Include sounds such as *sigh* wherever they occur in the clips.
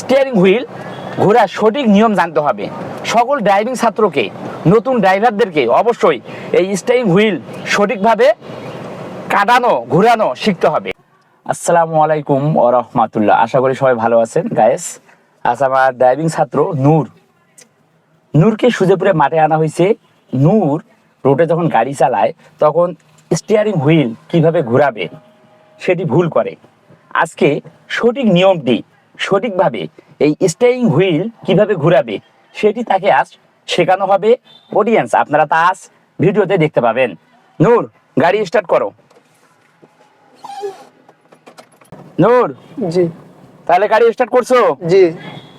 Steering wheel ঘোরার সঠিক নিয়ম জানতে হবে। সকল ড্রাইভিং ছাত্রকে, নতুন ড্রাইভারদেরকে অবশ্যই এই স্টিয়ারিং হুইল সঠিকভাবে কাটানো, ঘোরানো শিখতে হবে। আসসালামু আলাইকুম ও রহমাতুল্লাহ আশা করি সবাই ভালো আছেন গায়েস আজ আমার ড্রাইভিং ছাত্র নূর। নূরকে সুজেপুরে মাঠে আনা হয়েছে। নূর রোডে যখন গাড়ি চালায়, তখন স্টিয়ারিং হুইল কীভাবে ঘোরাবে সেটি ভুল করে। আজকে সঠিক নিয়মটি সঠিকভাবে এই স্টিয়ারিং হুইল কীভাবে ঘোরাবে সেটি তাকে আজ শেখানো হবে অডিয়েন্স আপনারা তা আজ ভিডিওতে দেখতে পাবেন। নূর গাড়ি স্টার্ট করো। নূর জি। তাহলে গাড়ি স্টার্ট করছ? জি।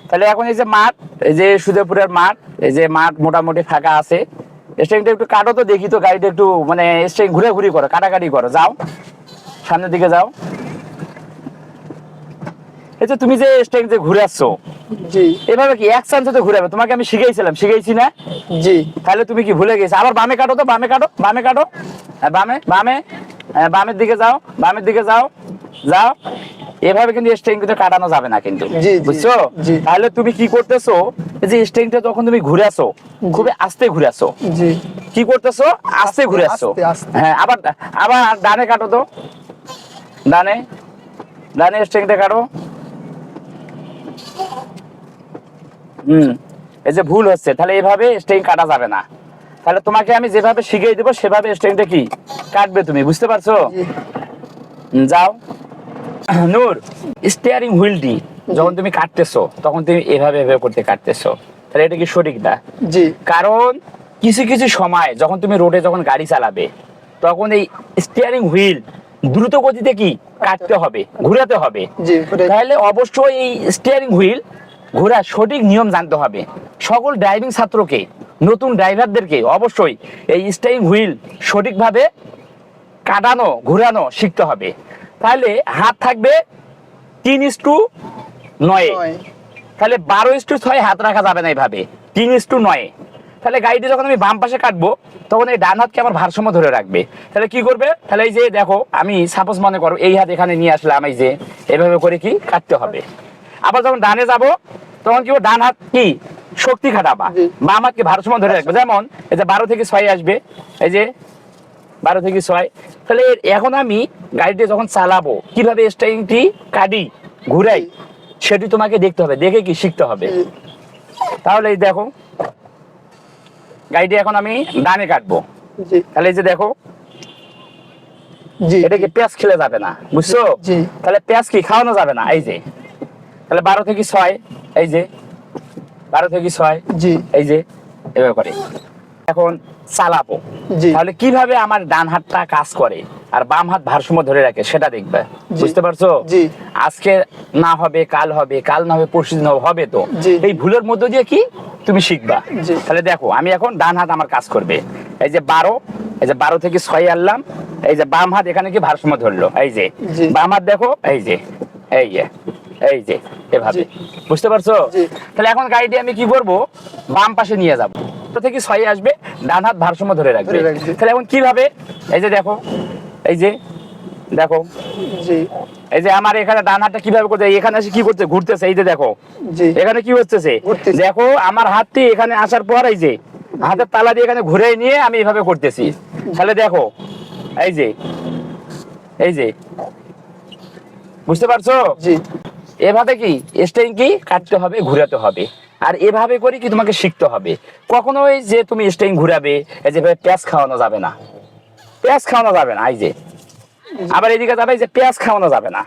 তাহলে এখন এই যে মাঠ এই যে সুদেপুরের মাঠ এই যে মাঠ মোটামুটি ফাঁকা আছে। স্ট্রিংটা একটু কাটো তো দেখি তো গাড়িটা একটু মানে স্ট্রিং ঘুরে ঘুরি করো কাটাকাটি করো। যাও সামনের দিকে যাও। এই যে তুমি যে স্ট্রিং যে ঘুরে আসছো জি। এভাবে কি এক চান্সে তো ঘুরাবে? তোমাকে আমি শিখাইছিলাম শিখাইছি না? জি। তাহলে তুমি কি ভুলে গেছো? আবার বামে কাটো তো বামে কাটো বামে কাটো। হ্যাঁ, বামে বামে হ্যাঁ, বামের দিকে যাও বামের দিকে যাও যাও। এভাবে কিন্তু স্ট্রিং কিন্তু কাটানো যাবে না কিন্তু। বুঝছ? তাহলে তুমি কি করতেছো? এই যে স্ট্রিংটা যখন তুমি ঘুরে আসো খুবই আস্তে ঘুরে আসো। কি করতেছো? আস্তে ঘুরে আস্তে। হ্যাঁ আবার আবার ডানে কাটো তো। ডানে ডানে স্ট্রিংটা কাটো। হুম। এই যে ভুল হচ্ছে তাহলে এইভাবে স্ট্রিং কাটা যাবে না। তাহলে তোমাকে আমি যেভাবে শিখিয়ে দেবো সেভাবে স্ট্রিংটা কি কাটবে তুমি বুঝতে পারছ? যাও। *clears throat* নূর স্টিয়ারিং হুইলটি যখন তুমি কাটতেছো তখন তুমি এভাবে এভাবে করতে কাটতেছো। তাহলে এটা কি সঠিক না? জি। কারণ কিছু কিছু সময় যখন তুমি রোডে যখন গাড়ি চালাবে তখন এই স্টিয়ারিং হুইল দ্রুত গতিতে কি কাটতে হবে ঘুরাতে হবে। তাহলে অবশ্যই এই স্টিয়ারিং হুইল ঘোরার সঠিক নিয়ম জানতে হবে। সকল ড্রাইভিং ছাত্রকে নতুন ড্রাইভারদেরকে অবশ্যই এই স্টিয়ারিং হুইল সঠিকভাবে কাটানো ঘোরানো শিখতে হবে। তাহলে হাত থাকবে তিন ইস টু নয়। তাহলে বারো ইস টু ছয় হাত রাখা যাবে না এইভাবে তিন ইস টু নয়। তাহলে গাড়িটি যখন আমি বাম পাশে কাটবো তখন এই ডান হাতকে আমার ভারসাম্য ধরে রাখবে। তাহলে কি করবে? তাহলে এই যে দেখো আমি সাপোজ মনে করো এই হাত এখানে নিয়ে আসলাম এই যে এভাবে করে কি কাটতে হবে। আবার যখন ডানে যাব তখন কি ডান হাত কি? শক্তি খাটাবা। বাম হাতকে ভারসাম্য ধরে রাখবে। যেমন এই যে বারো থেকে ছয় আসবে এই যে বারো থেকে ছয়। তাহলে এখন আমি গাড়িটি যখন চালাবো কীভাবে স্টাইংটি কাটি ঘুরাই সেটি তোমাকে দেখতে হবে। দেখে কি শিখতে হবে। তাহলে এই দেখো গাড়িটি এখন আমি ডানে কাটবো। তাহলে এই যে দেখো জি। এটা কি পেঁয়াজ খেলে যাবে না বুঝছ? তাহলে পেঁয়াজ কি খাওয়ানো যাবে না? এই যে। তাহলে বারো থেকে ছয় এই যে বারো থেকে ছয় জি। এই যে এভাবে করে এখন চালাবো। তাহলে কীভাবে আমার ডান হাতটা কাজ করে আর বাম হাত ভারসাম্য ধরে রাখে সেটা দেখবে। বুঝতে পারছ? আজকে না হবে কাল হবে কাল না হবে পরশু দিন হবে, হবে তো। এই ভুলের মধ্যে দিয়ে কি? তুমি শিখবা। তাহলে দেখো আমি এখন ডান হাত আমার কাজ করবে। এই যে বারো এই যে বারো থেকে ছয় আনলাম এই যে বাম হাত এখানে কি ভারসাম্য ধরলো? এই যে। বাম হাত দেখো এই যে এই যে। এই যে এভাবে। বুঝতে পারছ? তাহলে এখন গাড়িটি আমি কি করব? বাম পাশে নিয়ে যাব। তো থেকে ছয় আসবে ডান হাত ভারসাম্য ধরে রাখবে। তাহলে এখন কীভাবে? এই যে দেখো এই যে দেখো। জি। এই যে আমার এখানে ডান হাতটা কীভাবে করতে এখানে এসে কি করতে ঘুরতেছে এই যে দেখো। জি। এখানে কি হচ্ছে দেখো আমার হাতটি এখানে আসার পর এই যে হাতের তালা দিয়ে এখানে ঘুরে নিয়ে আমি এভাবে করতেছি। তাহলে দেখো এই যে এই যে। বুঝতে পারছ? জি। এভাবে কি স্টেইন কি কাটতে হবে ঘুরাতে হবে? আর এভাবে করে কি তোমাকে শিখতে হবে? কখনোই যে তুমি স্টেইন ঘুরাবে এই যে পেঁয়াজ খাওয়ানো যাবে না। পেঁয়াজ খাওয়ানো যাবে না এই যে। আবার এদিকে যাবে যে পেঁয়াজ খাওয়ানো যাবে না।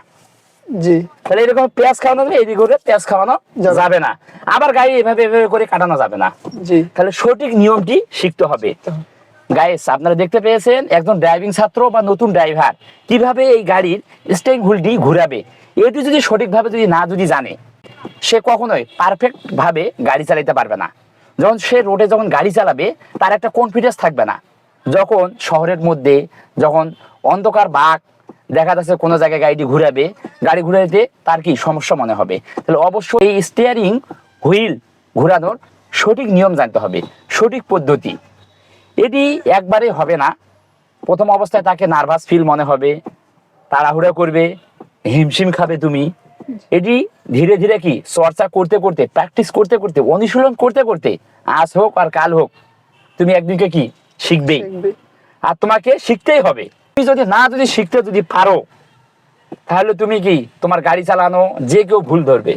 জি। তাহলে এরকম পেঁয়াজ খাওয়ানো যাবে এদিকে করে পেঁয়াজ খাওয়ানো যাবে। যাবে না। আবার গায়ে এভাবে এভাবে করে কাটানো যাবে না। জি। তাহলে সঠিক নিয়মটি শিখতে হবে। গাইস আপনারা দেখতে পেয়েছেন একজন ড্রাইভিং ছাত্র বা নতুন ড্রাইভার কীভাবে এই গাড়ির স্টেইং হুইলটি ঘুরাবে? এটি যদি সঠিকভাবে যদি না যদি জানে, সে কখনোই পারফেক্টভাবে গাড়ি চালাতে পারবে না। যখন সে রোডে যখন গাড়ি চালাবে, তার একটা কনফিডেন্স থাকবে না। যখন শহরের মধ্যে যখন অন্ধকার বাঘ দেখা যাচ্ছে কোনো জায়গায় গাড়িটি ঘুরাবে, গাড়ি ঘুরাইতে তার কি সমস্যা মনে হবে? তাহলে অবশ্যই এই স্টিয়ারিং হুইল ঘোরানোর সঠিক নিয়ম জানতে হবে, সঠিক পদ্ধতি। এটি একবারে হবে না। প্রথম অবস্থায় তাকে নার্ভাস ফিল মনে হবে, তাড়াহুড়া করবে হিমশিম খাবে তুমি। এটি ধীরে ধীরে কি চর্চা করতে করতে প্র্যাকটিস করতে করতে অনুশীলন করতে করতে আজ হোক আর কাল হোক তুমি একদিনকে কি শিখবেই। শিখবে। আর তোমাকে শিখতেই হবে। তুমি যদি না যদি শিখতে যদি পারো তাহলে তুমি কি তোমার গাড়ি চালানো যে কেউ ভুল ধরবে।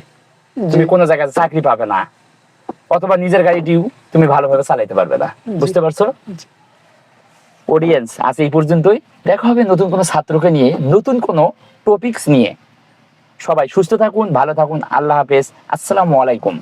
তুমি কোনো জায়গায় চাকরি পাবে না অথবা নিজের গাড়িটিও তুমি ভালোভাবে চালাইতে পারবে না। বুঝতে পারছ। অডিয়েন্স আজ এই পর্যন্তই। দেখা হবে নতুন কোনো ছাত্রকে নিয়ে, নতুন কোনো টপিকস নিয়ে। সবাই সুস্থ থাকুন, ভালো থাকুন, আল্লাহ হাফেজ। আসসালামু আলাইকুম।